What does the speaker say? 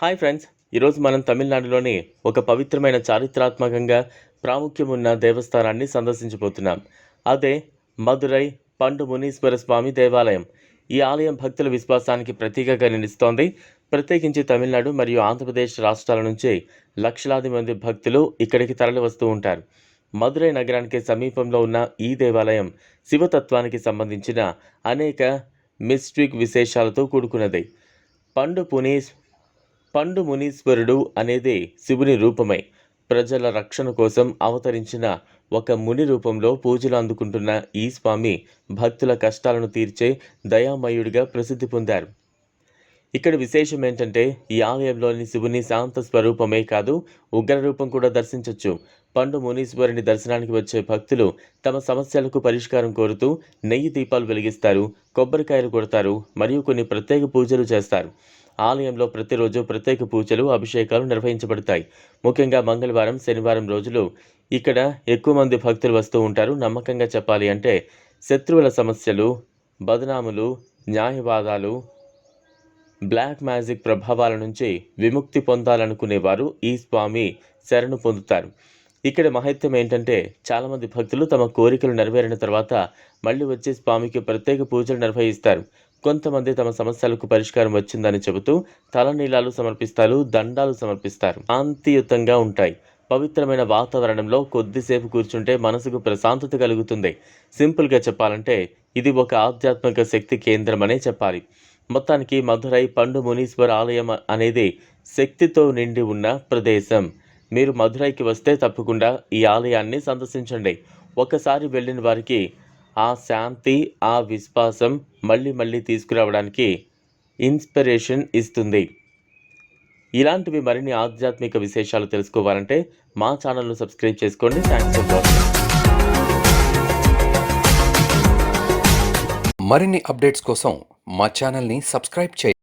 Hi friends ఈరోజు మనం తమిళనాడులోని ఒక పవిత్రమైన చారిత్రాత్మకంగా ప్రాముఖ్యం ఉన్న దేవస్థానాన్ని సందర్శించబోతున్నాం. అదే మదురై పండు మునీశ్వర స్వామి దేవాలయం. ఈ ఆలయం భక్తుల విశ్వాసానికి ప్రతీకగా నిలుస్తోంది. ప్రత్యేకించి తమిళనాడు మరియు ఆంధ్రప్రదేశ్ రాష్ట్రాల నుంచి లక్షలాది మంది భక్తులు ఇక్కడికి తరలి వస్తూ ఉంటారు. మదురై నగరానికి సమీపంలో ఉన్న ఈ దేవాలయం శివతత్వానికి సంబంధించిన అనేక మిస్టిక్ విశేషాలతో కూడుకున్నది. పండు పునీస్ పండు మునీశ్వరుడు అనేది శివుని రూపమై ప్రజల రక్షణ కోసం అవతరించిన ఒక ముని రూపంలో పూజలు అందుకుంటున్న ఈ స్వామి భక్తుల కష్టాలను తీర్చే దయామయుడిగా ప్రసిద్ధి పొందారు. ఇక్కడ విశేషం ఏంటంటే ఈ ఆలయంలోని శివుని శాంత స్వరూపమే కాదు ఉగ్ర రూపం కూడా దర్శించవచ్చు పండు మునీశ్వరుని దర్శనానికి వచ్చే భక్తులు తమ సమస్యలకు పరిష్కారం కోరుతూ నెయ్యి దీపాలు వెలిగిస్తారు కొబ్బరికాయలు కొడతారు మరియు కొన్ని ప్రత్యేక పూజలు చేస్తారు. ఆలయంలో ప్రతిరోజు ప్రత్యేక పూజలు అభిషేకాలు నిర్వహించబడతాయి. ముఖ్యంగా మంగళవారం శనివారం రోజులు ఇక్కడ ఎక్కువ మంది భక్తులు వస్తూ ఉంటారు. నమ్మకంగా చెప్పాలి అంటే శత్రువుల సమస్యలు బదనాములు న్యాయవాదాలు బ్లాక్ మ్యాజిక్ ప్రభావాల నుంచి విముక్తి పొందాలనుకునేవారు ఈ స్వామి శరణు పొందుతారు. ఇక్కడ మహత్యం ఏంటంటే చాలామంది భక్తులు తమ కోరికలు నెరవేరిన తర్వాత మళ్ళీ వచ్చి స్వామికి ప్రత్యేక పూజలు నిర్వహిస్తారు. కొంతమంది తమ సమస్యలకు పరిష్కారం వచ్చిందని చెబుతూ తలనీలాలు సమర్పిస్తారు దండాలు సమర్పిస్తారు. శాంతియుతంగా ఉంటాయి. పవిత్రమైన వాతావరణంలో కొద్దిసేపు కూర్చుంటే మనసుకు ప్రశాంతత కలుగుతుంది. సింపుల్గా చెప్పాలంటే ఇది ఒక ఆధ్యాత్మిక శక్తి కేంద్రం అనే చెప్పాలి. మొత్తానికి మధురై పండు మునీశ్వర ఆలయం అనేది శక్తితో నిండి ఉన్న ప్రదేశం. మీరు మధురైకి వస్తే తప్పకుండా ఈ ఆలయాన్ని సందర్శించండి. ఒకసారి వెళ్ళిన వారికి ఆ శాంతి ఆ విశ్వాసం మళ్ళీ మళ్ళీ తీసుకురావడానికి ఇన్స్పిరేషన్ ఇస్తుంది. ఇలాంటివి మరిన్ని ఆధ్యాత్మిక విశేషాలు తెలుసుకోవాలంటే మా ఛానల్ను సబ్స్క్రైబ్ చేసుకోండి. థ్యాంక్స్ ఫర్ వాచింగ్ మరిన్ని అప్డేట్స్ కోసం మా ఛానల్ని సబ్స్క్రైబ్ చేయండి.